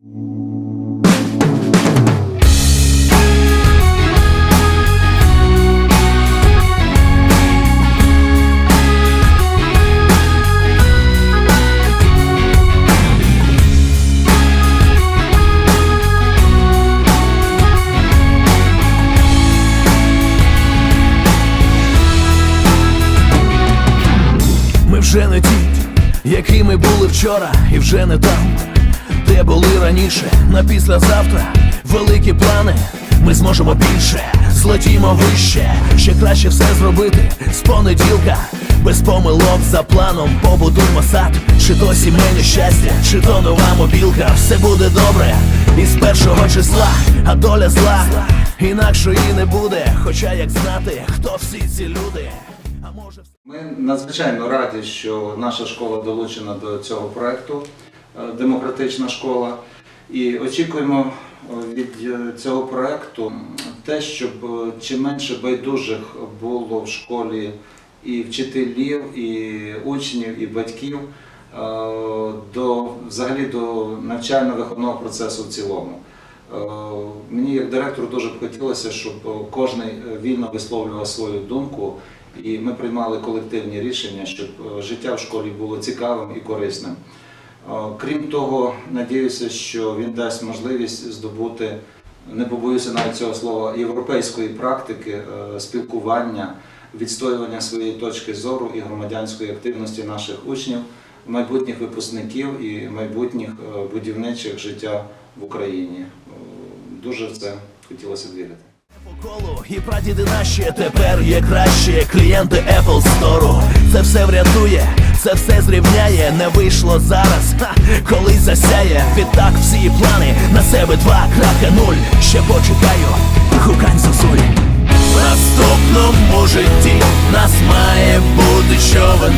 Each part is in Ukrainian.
Вже не ті, якими були вчора, і вже не там, де були раніше, на післязавтра великі плани. Ми зможемо більше, злетімо вище, ще краще все зробити. З понеділка, без помилок за планом побудуємо сад, чи то сімейне щастя, чи то нова мобілка, все буде добре, і з першого числа, а доля зла, інакшої не буде. Хоча як знати, хто всі ці люди, а може Ми надзвичайно раді, що наша школа долучена до цього проекту Демократична школа. І очікуємо е, від е, цього проекту те, щоб е, чим менше байдужих було в школі і вчителів, і учнів, і батьків е, до взагалі до навчально-виховного процесу в цілому. Е, Мені як директору дуже б хотілося, щоб кожен вільно висловлював свою думку, і ми приймали колективні рішення, щоб е, життя в школі було цікавим і корисним. Е, Крім того, надіюся, що він дасть можливість здобути, не побоюся навіть цього слова, європейської практики е, спілкування, відстоювання своєї точки зору і громадянської активності наших учнів, майбутніх випускників і майбутніх е, будівничих життя в Україні. Дуже в це хотілося вірити. Колу і прадіди наші тепер є краще клієнти Apple Store Це все врятує, це все зрівняє, не вийшло зараз, ха, колись засяє. Відтак всі плани на себе 2.0 Ще почекаю, гукань зозулі В наступному житті нас має бути човен.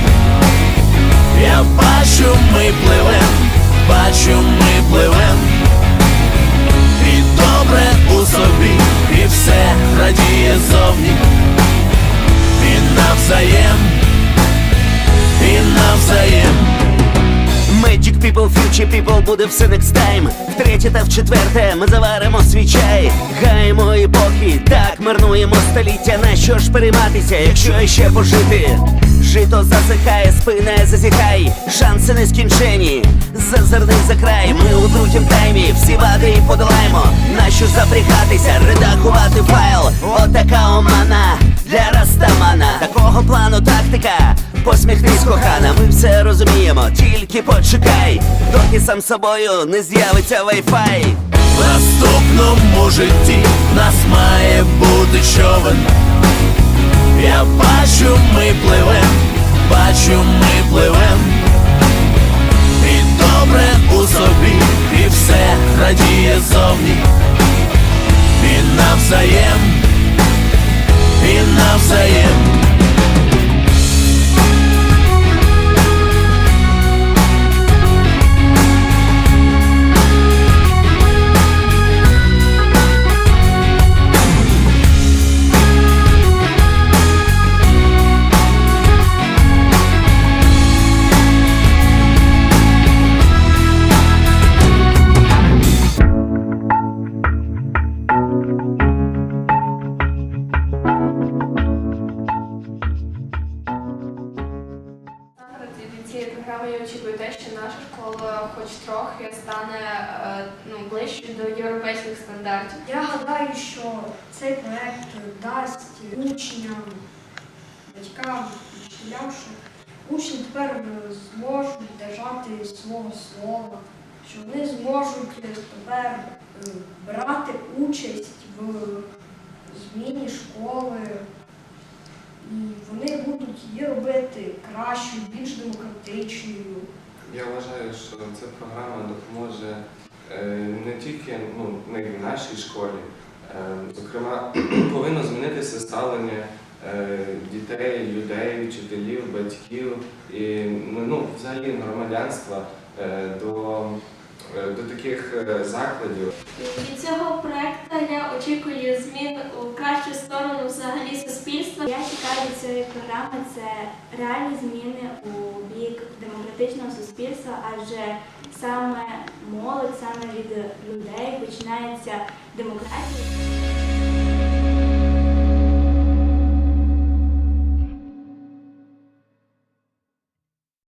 Я бачу, ми пливем, бачу, ми пливем. Future people буде все next time? Втретє та в четверте ми заваримо свій чай. Гаємо епохи, так марнуємо століття. На що ж перейматися, якщо ще пожити? Жито засихає, спина зазіхай Шанси нескінчені, зазирни за край. Ми у другім таймі, всі вади і подолаємо. Нащо запрягатися, редагувати файл? Отака омана для Растамана. Такого плану тактика Посміхнись, кохана, ми все розуміємо, тільки почекай, доки сам собою не з'явиться вайфай. В наступному житті нас має бути човен. Я бачу, ми пливем, бачу, ми пливем. Цієї програми я очікую те, що наша школа хоч трохи стане е, ну, ближчою до європейських стандартів. Я гадаю, що цей проект дасть учням, батькам, вчителям, що учні тепер е, зможуть держати свого слова, що вони зможуть тепер е, брати участь в зміні школи. І вони її робити кращою, більш демократичною. Я вважаю, що ця програма допоможе е, не тільки ну, не в нашій школі. Е, Зокрема, повинно змінитися ставлення е, дітей, людей, вчителів, батьків і ну, взагалі громадянства до, до таких е, закладів. Від цього проекту я очікую змін у кращу сторону взагалі суспільства. Я чекаю від цієї програми це реальні зміни у бік демократичного суспільства, адже саме молодь, саме від людей починається демократія.